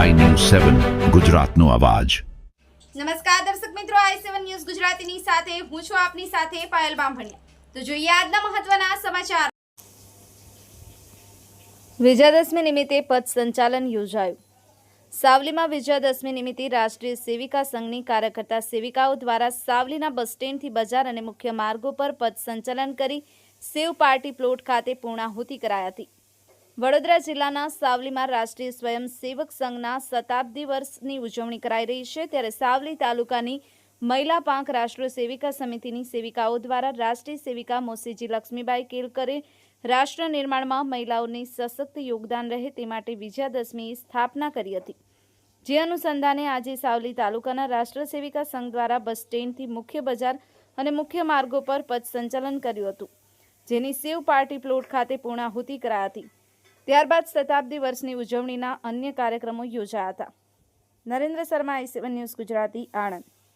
સેવન ગુજરાતનો અવાજ. નમસ્કાર દર્શક મિત્રો આઈ સેવન ન્યૂઝ ગુજરાતીની સાથે, હું છું આપની સાથે પાયલ બામભણિયા. તો જોઈએ આજના મહત્વના સમાચાર. વિજયાદશમી નિમિત્તે પદ સંચાલન યોજાયું. સાવલીમાં વિજયાદશમી નિમિત્તે રાષ્ટ્રીય સેવિકા સંઘની કાર્યકર્તા સેવિકાઓ દ્વારા સાવલીના બસ સ્ટેન્ડથી બજાર અને મુખ્ય માર્ગો પર પદ સંચાલન કરી સેવ પાર્ટી પ્લોટ ખાતે પૂર્ણાહુતિ કરાઈ હતી. વડોદરા જિલ્લાના સાવલીમાં રાષ્ટ્રીય સ્વયંસેવક સંઘના શતાબ્દી વર્ષની ઉજવણી કરાઈ રહી છે. ત્યારે સાવલી તાલુકાની મહિલા પાંખ રાષ્ટ્રીય સેવિકા સમિતિની સેવિકાઓ દ્વારા રાષ્ટ્રીય સેવિકા મોસીજી લક્ષ્મીબાઈ કેલકરે રાષ્ટ્ર નિર્માણમાં મહિલાઓની સશક્ત યોગદાન રહે તે માટે વિજયાદશમીની સ્થાપના કરી હતી. જે અનુસંધાને આજે સાવલી તાલુકાના રાષ્ટ્ર સેવિકા સંઘ દ્વારા બસ સ્ટેન્ડથી મુખ્ય બજાર અને મુખ્ય માર્ગો પર પથ સંચાલન કર્યું હતું. જેની સેવ પાર્ટી પ્લોટ ખાતે પૂર્ણાહુતિ કરાઈ હતી. ત્યારબાદ શતાબ્દી વર્ષની ઉજવણીના અન્ય કાર્યક્રમો યોજાયા હતા. Narendra Sharma I seven news Gujarati, Anand.